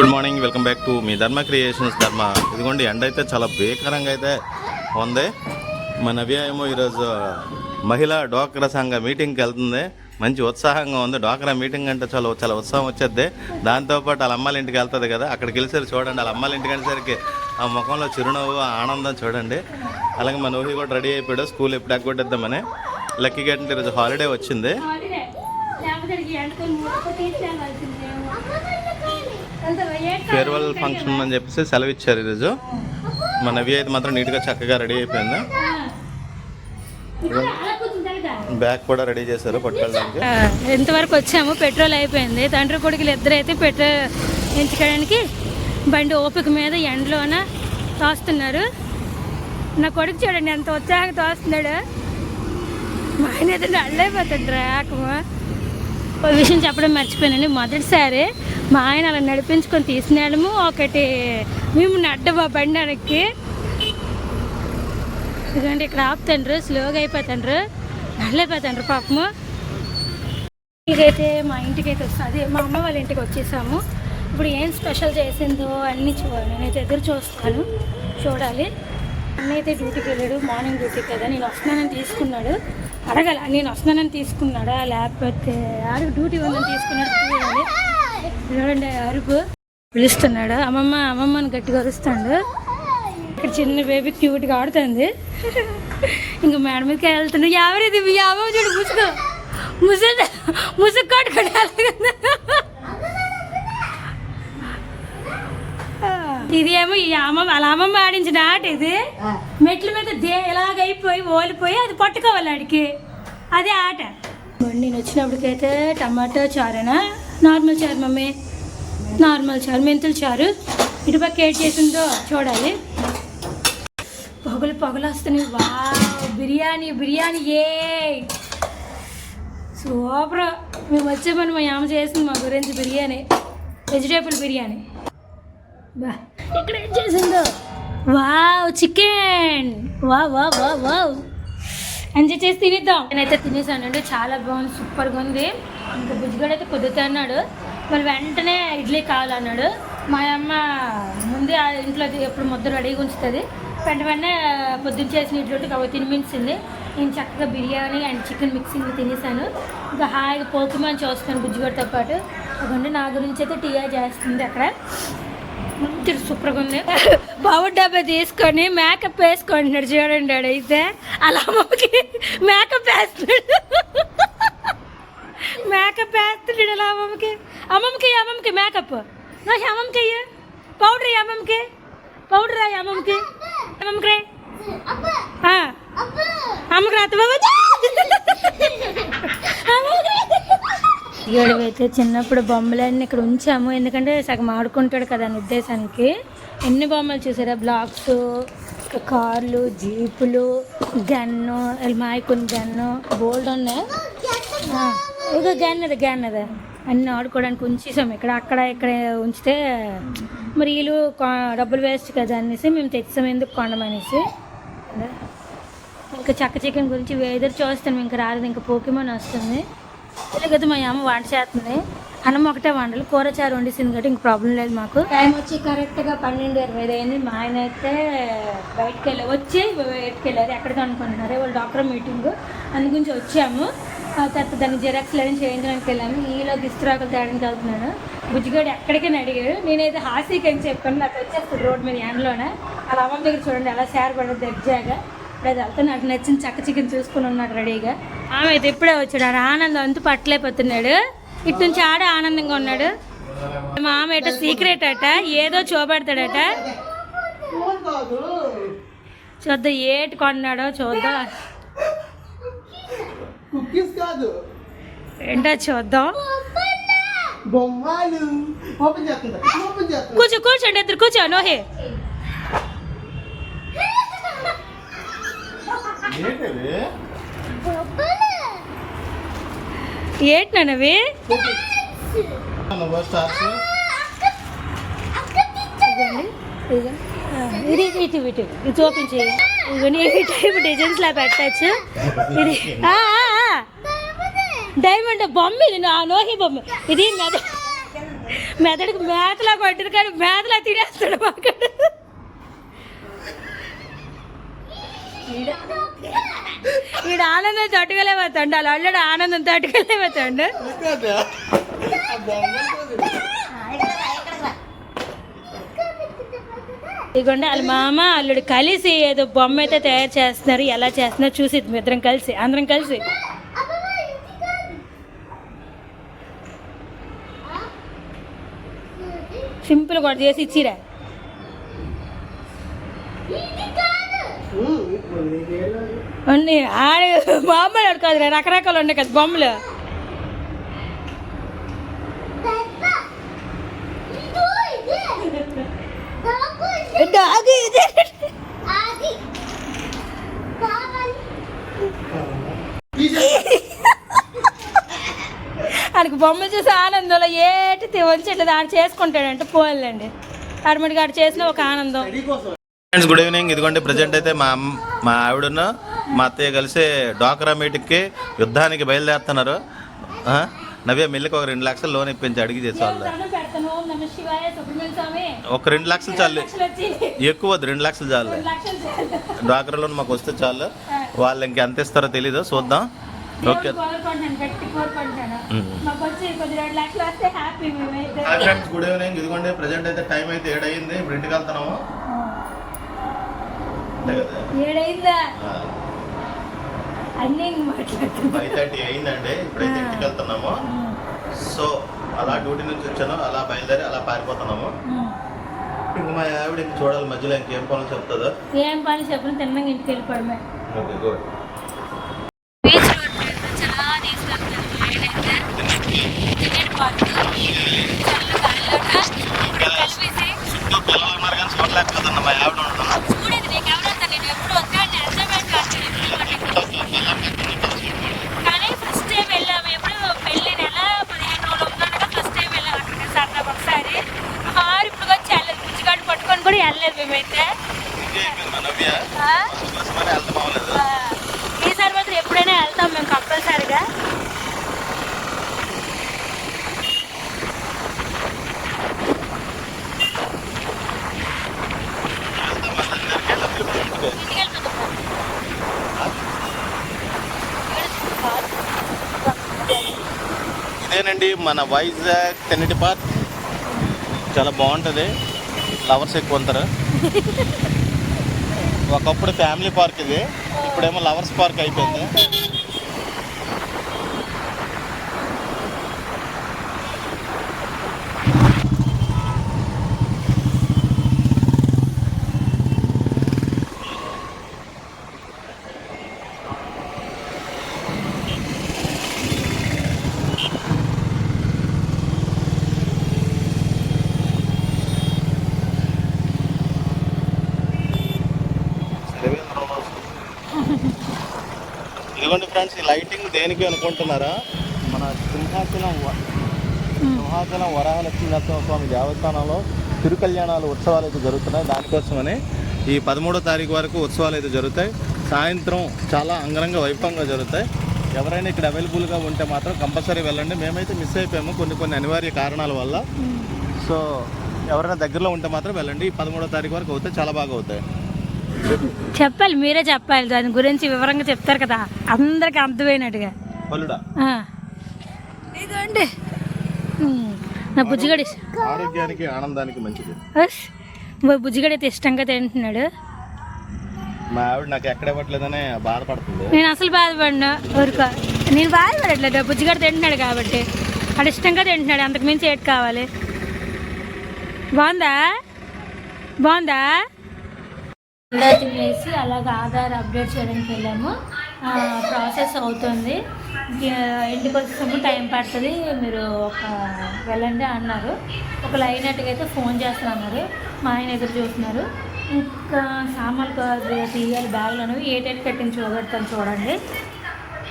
Good morning welcome back to me Dharma creations ధర్మ. ఇదిగోండి ఎండ అయితే చాలా భీకరంగా అయితే ఉంది. మన నవ్య ఏమో ఈరోజు మహిళా డోక్రా సంఘ మీటింగ్కి వెళ్తుంది. మంచి ఉత్సాహంగా ఉంది. డోక్రా మీటింగ్ అంటే చాలా చాలా ఉత్సాహం వచ్చేది. దాంతోపాటు వాళ్ళ అమ్మాయిల ఇంటికి వెళ్తుంది కదా అక్కడికి వెళ్ళేసరి చూడండి. వాళ్ళ అమ్మాయిల ఇంటికి వెళ్ళేసరికి ఆ ముఖంలో చిరునవ్వు ఆనందం చూడండి. అలాగే మన ఊహి కూడా రెడీ అయిపోయాడు. స్కూల్ ఎప్పుడు ఎగ్గొట్టేద్దామని. లక్కీ గేట్ ఈరోజు హాలిడే వచ్చింది. ఫేర్వెల్ ఫంక్షన్ అని చెప్పేసి సెలవు ఇచ్చారు ఈరోజు. మన నవ్య అయితే మాత్రం నీట్గా చక్కగా రెడీ అయిపోయింది. బ్యాగ్ కూడా రెడీ చేశారు పట్టుకెళ్ళడానికి. ఎంతవరకు వచ్చాము పెట్రోల్ అయిపోయింది. తండ్రి కొడుకులు ఇద్దరైతే పెట్రోల్ ఎంచుకోవడానికి బండి ఓపిక మీద ఎండలోన తోస్తున్నారు. నా కొడుకు చూడండి ఎంత ఉత్సాహంగా తోస్తున్నాడు. మా ఆయన అయితే అల్లైపోతాడు రాకమా ఒక విషయం చెప్పడం మర్చిపోయానండి. మొదటిసారి మా ఆయన అలా నడిపించుకొని తీసినాడము ఒకటి మేము నడ్డమా బండి ఎందుకంటే ఇక్కడ ఆపుతాండ్రు. స్లోగా అయిపోతాండ్రు. నల్లైపోతాండ్రు పాపము. ఇదైతే మా ఇంటికి అయితే వస్తుంది మా అమ్మ వాళ్ళ ఇంటికి వచ్చేసాము. ఇప్పుడు ఏం స్పెషల్ చేసిందో అన్నీ చూడాలి నేనైతే ఎదురు చూస్తాను. చూడాలి. అన్నైతే డ్యూటీకి వెళ్ళాడు. మార్నింగ్ డ్యూటీ కదా. నేను వస్తున్నానని తీసుకున్నాడు. అడగల నేను వస్తున్నానని తీసుకున్నాడా లేకపోతే ఆడు డ్యూటీ ఉందని తీసుకున్నాడు చూడాలి. చూడండి అరుపు పిలుస్తున్నాడు అమ్మమ్మ అమ్మమ్మని గట్టిగా అరుస్తాడు. ఇక్కడ చిన్న బేబీ క్యూట్గా ఆడుతుంది. ఇంకా మేడం మీదకి వెళ్తున్నాడు ఎవరిది? మీ అమ్మమ్మ చూడు ముసుగు. ముసుగు ముసుగు కొట్టుకొని ఇది ఏమో ఈ అమ్మమ్మ అలా అమ్మమ్మ ఆడించిన ఆట ఇది. మెట్ల మీద దే ఇలాగైపోయి ఓలిపోయి అది పట్టుకోవాలి ఆడికి. అదే ఆట. నేను వచ్చినప్పటికైతే టమాటా చారేనా? నార్మల్ చారు మమ్మీ. నార్మల్ చారు మెంతులు చారు. ఇటుపక్క ఏం చేసిందో చూడాలి. పొగలు పొగలు వస్తున్నాయి వా బిర్యానీ బిర్యానీ ఏ సూపర్. మేము వచ్చామని మా అమ్మ చేసింది మా గురించి బిర్యానీ. వెజిటేబుల్ బిర్యానీ. ఇక్కడ ఏం చేసిందో? Wow chicken. వా వా వా వావ్. ఎంజాయ్ చేసి తినేద్దాం. నేనైతే తినేసానండి చాలా బాగుంది సూపర్గా ఉంది. ఇంకా బుజ్జిగాడు అయితే పొద్దుతా అన్నాడు. మరి వెంటనే ఇడ్లీ కావాలన్నాడు. మా అమ్మ ముందే ఆ ఇంట్లో ఎప్పుడు ముద్ద రెడీగా ఉంచుతుంది. వెంట వెంటనే పొద్దున్న చేసిన ఇడ్లీ అవి తినిపించింది నేను చక్కగా బిర్యానీ అండ్ చికెన్ మిక్సింగ్ తినేసాను. ఇంకా హాయిగా పోకిమాన్ చూస్తాను బుజ్జిగాడితో పాటు. అదండి నా గురించి అయితే టీఆర్ చేస్తుంది అక్కడ. మంచి సూపర్గా ఉంది పవర్ డబ్బా తీసుకొని మేకప్ వేసుకుంటున్నాడు చూడండి ఆడు అయితే అలా అమ్మకి మేకప్ వేస్తున్నాడు మేకప్ వేస్తున్నాడు అలా అమ్మకి అమ్మమ్మకి అమ్మమ్మకి మేకప్ నా అమ్మమ్మకి అయ్యా పౌడర్ అమ్మమ్మకి పౌడర్ అయ్యి అమ్మమ్మకి అమ్మమ్మకి రే ఆ. అమ్మకి రాత బాబా గడివైతే చిన్నప్పుడు బొమ్మలన్నీ ఇక్కడ ఉంచాము. ఎందుకంటే సగం ఆడుకుంటాడు కదా అని ఉద్దేశానికి. ఎన్ని బొమ్మలు చూసారా? బ్లాక్స్ కార్లు జీపులు గన్ను మాయకుని గన్ను బోల్డ్ ఉన్నాయి. ఇక ఇదిగో గన్ అది గన్ అది. అన్నీ ఆడుకోవడానికి ఉంచేసాము. ఇక్కడ అక్కడ ఇక్కడ ఉంచితే మరి వీళ్ళు డబ్బులు వేస్ట్ కదా అనేసి మేము తెచ్చాము. ఎందుకు కొండమనేసి ఇంకా చక్క చికెన్ గురించి ఎదురు చూస్తాను ఇంకా రాలేదు. ఇంకా పోకిమోన్ వస్తుంది. ఇలాగైతే మా అమ్మ వంట చేస్తుంది. అన్నం ఒకటే వండాలి. కూర చారు వండేసింది కాబట్టి ఇంక ప్రాబ్లం లేదు మాకు. టైం వచ్చి కరెక్ట్గా పన్నెండు ఇరవై ఐదు అయింది. మా ఆయన అయితే బయటకు వెళ్ళి వచ్చి బయటకు వెళ్ళారు. ఎక్కడికి అనుకుంటున్నారు వాళ్ళు డాక్టర్ మీటింగ్ అందుగురించి వచ్చాము. తర్వాత దాన్ని జిరాక్స్ లేని చేయించడానికి వెళ్ళాము ఈలో దిస్తురాకులు తేడానికి వెళ్తున్నాను. బుజ్జిగాడు ఎక్కడికైనా అడిగాడు. నేనైతే హాసీకి అని చెప్పాను. నాకు వచ్చేస్తుంది రోడ్ మీద ఎండలోనే. అలా అమ్మ దగ్గర చూడండి ఎలా షేర్ పడదు దగ్గరగా. ఇప్పుడు అది వెళ్తే నాకు నచ్చిన చక్క చికెన్ చూసుకుని ఉన్నాడు రెడీగా. ఆమె అయితే ఇప్పుడే వచ్చాడు. ఆనందం అంతా పట్టలేకపోతున్నాడు. ఇటు నుంచి ఆడ ఆనందంగా ఉన్నాడు. మా ఆమె ఏటో సీక్రెట్ అట ఏదో చూపెడతాడట. చూద్దాం ఏటి కొన్నాడో చూద్దాం. కుకీస్ కాదు. ఏంటో చూద్దాం. బొమ్మలు. ఓపెన్ చేస్తుందా? ఓపెన్ చేస్తుందా? కూర్చో కూర్చోండి ఇద్దరు కూర్చో నోహే. ఏంటది? ఏంటి నాన్నవి? నువ్వు స్టార్స్ ఇదిగోండి. ఇదిగో. ఆ, ఇది ఇటు ఇటు. ఇది చేయి. ఇవన్నీ ఈ టైప్ డిజైన్స్ లా పెట్టచ్చు. ఇది. డైమండ్ బొమ్మ ఇది నా నోహి బొమ్మ. ఇది మెద మెదడుకి మేతలా కొట్టిరు కానీ మేతలా తినేస్తాడు మాకడు ఈడు ఆనందం తట్టుకోలేకపోతాడు అలా అల్లడు ఆనందం తట్టుకోలేకపోతాడు ఇదిగోండి వాళ్ళ మామ అల్లుడు కలిసి ఏదో బొమ్మ అయితే తయారు చేస్తున్నారు. ఎలా చేస్తున్నారు చూసి మీ ఇద్దరం కలిసి అందరం కలిసి. సింపుల్ కూడా చేసి ఇచ్చిరా. అన్ని ఆడ మామూలు ఆడు కాదు రకరకాలు ఉన్నాయి కదా బొమ్మలు. డాగు ఇదే. ఆయనకు బొమ్మ చూసి ఆనందంలో ఏటి వంచట్లేదు ఆడు చేసుకుంటాడంటే పోలండి. ఆడమడికి ఆడు చేసిన ఒక ఆనందం. ఫ్రెండ్స్ గుడ్ ఈవినింగ్ ఇదిగోండి ప్రజెంట్ అయితే మా అమ్మ మా ఆవిడను మా అత్తయ్య కలిసి డ్వాక్రా మీటింగ్కి యుద్ధానికి బయలుదేరుతున్నారు? నవ్య మిల్లికి ఒక రెండు లక్షలు లోన్ ఇప్పించి అడిగి చేసే వాళ్ళు దండం పెడతాను? ఓం నమ శివాయ సుబ్రహ్మణ్య స్వామి. ఒక రెండు లక్షలు చాలు. ఎక్కువ రెండు లక్షలు చాలు. డ్వాక్రా లోన్ మాకు వస్తే చాలు. వాళ్ళు ఇంక ఎంత ఇస్తారో తెలీదు చూద్దాం. ఓకే. Good evening. ఇదిగోండి ప్రజెంట్ అయితే టైం అయితే ఏడయింది. ఇప్పుడు ఇంటికి వెళ్తున్నాము. ఏడైందా అన్నీ ఫైవ్ థర్టీ అయిందండి. ఇప్పుడైతే ఇంటికి వెళ్తున్నాము సో అలా డ్యూటీ నుంచి వచ్చాను. అలా బయలుదేరి అలా పారిపోతున్నాము. ఇంక మా ఆవిడ ఇంక చూడాలి మధ్యలో ఇంకేం పనులు చెప్తుందో. ఏం పని చెప్పిన తిన్నాక ఇంటికి వెళ్ళిపోవడమే. Okay good. చూడలేకపోతున్నా. మా ఆవిడ ఉంటున్నా చూడేది నీకు ఎవరంతా నేను ఎప్పుడు వస్తాను ఎంజాయ్మెంట్ కానీ ఫస్ట్ టైం వెళ్ళాము ఎప్పుడు పెళ్ళి నెల పదిహేను రోజులు ఉన్నానుగా ఫస్ట్ టైం వెళ్ళాము అక్కడికి సరదాగా ఒకసారి ఆరు ఇప్పుడు వచ్చి వెళ్ళలేదు పుచ్చిగాడు పట్టుకొని కూడా వెళ్ళలేదు మేమైతే ఇదే అయిపోయింది మా నవ్య ఆ? కోసమని వెళ్తాం అవ్వలేదు ఆ, ఈసారి మాత్రం ఎప్పుడైనా వెళ్తాం మేము కంపల్సరిగా ఇంటికి వెళ్ళిపోతాం ఇదేనండి మన వైజాగ్ తెన్నిటి పార్క్. చాలా బాగుంటుంది. లవర్స్ ఎక్కువ ఉంటారు. ఒకప్పుడు ఫ్యామిలీ పార్క్ ఇది. ఇప్పుడేమో లవర్స్ పార్క్ అయిపోయింది. ఇదిగోండి ఫ్రెండ్స్ ఈ లైటింగ్ దేనికి అనుకుంటున్నారా? మన సింహాచలం సింహాచలం వరాహలక్ష్మీ నరసింహస్వామి దేవస్థానంలో తిరుకల్యాణాలు ఉత్సవాలు అయితే జరుగుతున్నాయి. దానికోసమని ఈ పదమూడో తారీఖు వరకు ఉత్సవాలు అయితే జరుగుతాయి. సాయంత్రం చాలా అంగరంగ వైభవంగా జరుగుతాయి. ఎవరైనా ఇక్కడ అవైలబుల్గా ఉంటే మాత్రం కంపల్సరీ వెళ్ళండి. మేమైతే మిస్ అయిపోయాము కొన్ని కొన్ని అనివార్య కారణాల వల్ల. సో ఎవరైనా దగ్గరలో ఉంటే మాత్రం వెళ్ళండి. ఈ పదమూడో తారీఖు వరకు అవుతాయి. చాలా బాగా అవుతాయి. చెప్పాలి మీరే చెప్పాలి. దాని గురించి వివరంగా చెప్తారు కదా. అందరికి అర్థమైనట్టుగా. ఇదండి నా బుజ్జిగడి. ఆరోగ్యానికి ఆనందానికి మంచిది. బుజ్జిగడి అయితే ఇష్టంగా తింటున్నాడు. మా ఆవిడ నాకు ఎక్కడ ఇవ్వట్లేదని బాధపడుతుంది. నేను అసలు బాధపడినా ఊరుకో. నేను బాధపడట్లేదు బుజ్జిగడి తింటున్నాడు కాబట్టి. వాడు ఇష్టంగా తింటున్నాడు అంతకు మించి ఏటి కావాలి? బాగుందా? బాగుందా? అందరికీ వేసి అలాగ ఆధార్ అప్డేట్ చేయడానికి వెళ్ళాము. ప్రాసెస్ అవుతుంది. ఇంటికి వచ్చేసము టైం పడుతుంది. మీరు ఒక వెళ్ళండి అన్నారు. ఒక లైన్ అయితే ఫోన్ చేస్తున్నారు మా ఆయన ఎదురు చూస్తున్నారు. ఇంకా సామాన్లు తీయాలి బ్యాగులు అనేవి ఏ టైట్ కట్టించి చూడగడతాను చూడండి.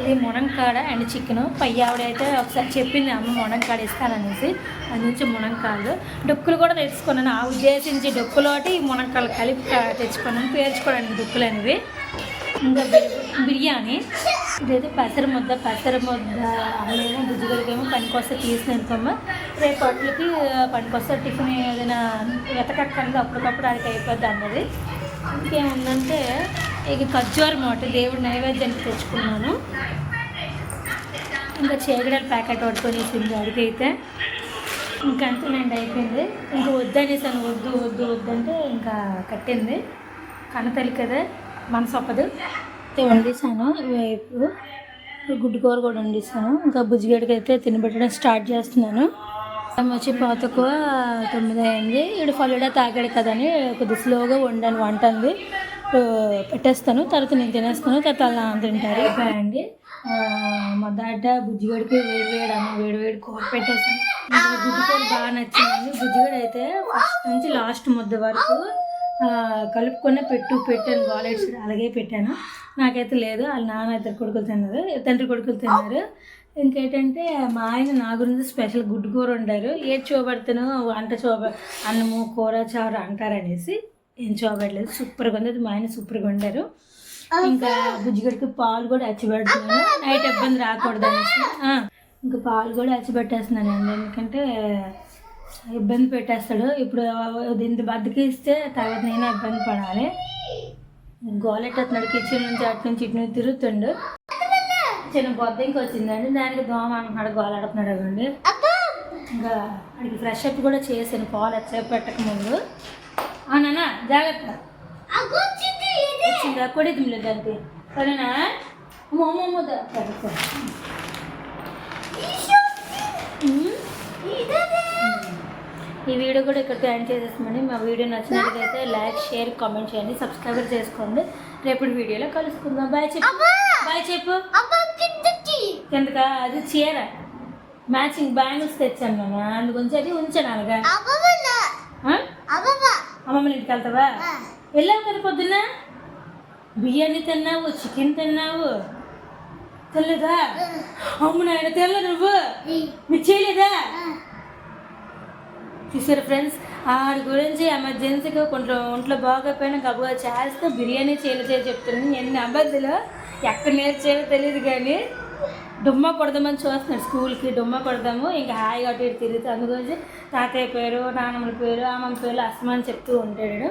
ఇది మునంకాడ అండ్ చికెన్. పై ఆవిడ అయితే ఒకసారి చెప్పింది అమ్మ మునంకాడ ఇస్తాననేసి. అది నుంచి మునంకాళ్ళు డొక్కులు కూడా తెచ్చుకున్నాను. ఆ ఉద్దేశించి డొక్కులోటి ఈ మునంకాలు కలిపి తెచ్చుకున్నాను. పేర్చుకోవడానికి డొక్కులు అనేవి ఇంకా బిర్యానీ. ఇదైతే పెసర ముద్ద పెసర ముద్ద అమ్మేమో బుజ్జిగడికేమో పనికొస్తే తీసిననుకోమ్మ రేపు అట్లకి పనికొస్తే టిఫిన్ ఏదైనా వెతకక్కర్లేదు అప్పటికప్పుడు అది అయిపోద్ది అన్నది. ఇంకేముందంటే ఇక ఖర్జూరం ఒకటి దేవుడి నైవేద్యానికి తెచ్చుకున్నాను. ఇంకా చేగడల ప్యాకెట్ పట్టుకొని అడిగైతే ఇంకా అంతేనండి అయిపోయింది. ఇంకా వద్దనేసాను వద్దు వద్దు వద్దంటే ఇంకా కట్టింది. కనతలి కదా మనసు ఒప్పదు. అయితే వండేసాను వైపు గుడ్డు కూర కూడా వండేసాను ఇంకా బుజ్జిగడికి అయితే తినబెట్టడం స్టార్ట్ చేస్తున్నాను. వచ్చి పాతకు తొమ్మిది అయింది ఇక్కడ ఫలుడా తాగాడు కదని కొద్ది స్లోగా వండాను వంట అంది పెట్టేస్తాను తర్వాత నేను తినేస్తాను తర్వాత అలా తింటారు. అండి. మా దాట బుజ్జిగడికి వేడి వేడి అమ్మ వేడి వేడి కూర పెట్టేస్తాను ఇంకా బాగా నచ్చిందండి. బుజ్జిగడు అయితే ఫస్ట్ నుంచి లాస్ట్ ముద్ద వరకు ఆ, కలుపుకొని పెట్టు పెట్టాను. వాలెట్స్ అలాగే పెట్టాను. నాకైతే లేదు. వాళ్ళ నాన్న ఇద్దరు కొడుకులు తిన్నారు. తండ్రి కొడుకులు తిన్నారు. ఇంకేంటంటే మా ఆయన నా గురించి స్పెషల్ గుడ్డు కూర వండారు. ఏది చూపెడతాను వంట చూప అన్నము కూర చారు అంటారనేసి ఏం చూపెట్టలేదు సూపర్గా ఉంది. మా ఆయన సూపర్గా వండారు. ఇంకా బుజ్జిగడికి పాలు కూడా అచ్చిపెడుతున్నాను నైట్ ఇబ్బంది రాకూడదు అనేసి ఇంకా పాలు కూడా అచ్చిపెట్టేస్తున్నాను అండి ఎందుకంటే ఇబ్బంది పెట్టేస్తాడు. ఇప్పుడు దీన్ని బద్దకిస్తే తర్వాత నేనే ఇబ్బంది పడాలి. గోలెట్టేస్తున్నాడు. కిచెన్ నుంచి అటు నుంచి ఇటు నుంచి తిరుగుతుండు. చిన్న బొద్దింకి వచ్చిందండి. దానికి దోమ అంటున్నాడు గోలాడుతున్నాడు అవ్వండి ఇంకా అడిగి ఫ్రెష్ అప్ కూడా చేశాను. పాలు ఎచ్చే పెట్టక ముందు నాన్న జాగ్రత్త. వచ్చిందా కొడిద్దాం దానికి. సరేనా? అమ్మో అమ్మో అమ్మో దా- సరే, సరే. ఉమ్. ఈ వీడియో కూడా ఇక్కడితో ఎండ్ చేసేస్తామండి. మా వీడియో నచ్చినట్లయితే లైక్ షేర్ కామెంట్ చేయండి. సబ్స్క్రైబర్ చేసుకోండి. రేపటి వీడియోలో కలుసుకుందాం. బాయ్ చెప్పు. బాయ్ చెప్పు. కిందక అది చీర. మ్యాచింగ్ బ్యాంగిల్స్ తెచ్చాను నేను అందుగురించి అది ఉంచాను అలాగా ఆ? అమ్మమ్మ ఇంటికి వెళ్తావా? వెళ్ళావు కదా పొద్దున్న? బిర్యానీ తిన్నావు చికెన్ తిన్నావు. తెల్లదా అమ్మ నాయన తెల్ల నువ్వు. మీరు చేయలేదా? చూసారు ఫ్రెండ్స్? ఆడి గురించి ఎమర్జెన్సీగా కొంచెం ఒంట్లో బాగోపోయినా గబుగా చేస్తే బిర్యానీ చేయలేదు చెప్తున్నాను. ఎన్ని అబద్ధాలు? ఎక్కడ నేర్చేయాలో తెలియదు కానీ డుమ్మ కొడదామని చూస్తున్నాడు స్కూల్కి డుమ్మ కొడదాము. ఇంకా హాయిగా అటు ఇటు తిరుగుతూ అందుగురించి తాతయ్య పేరు నాన్నమ్మ పేరు అమ్మమ్మ పేరు అస్తమాని చెప్తూ ఉంటాడు.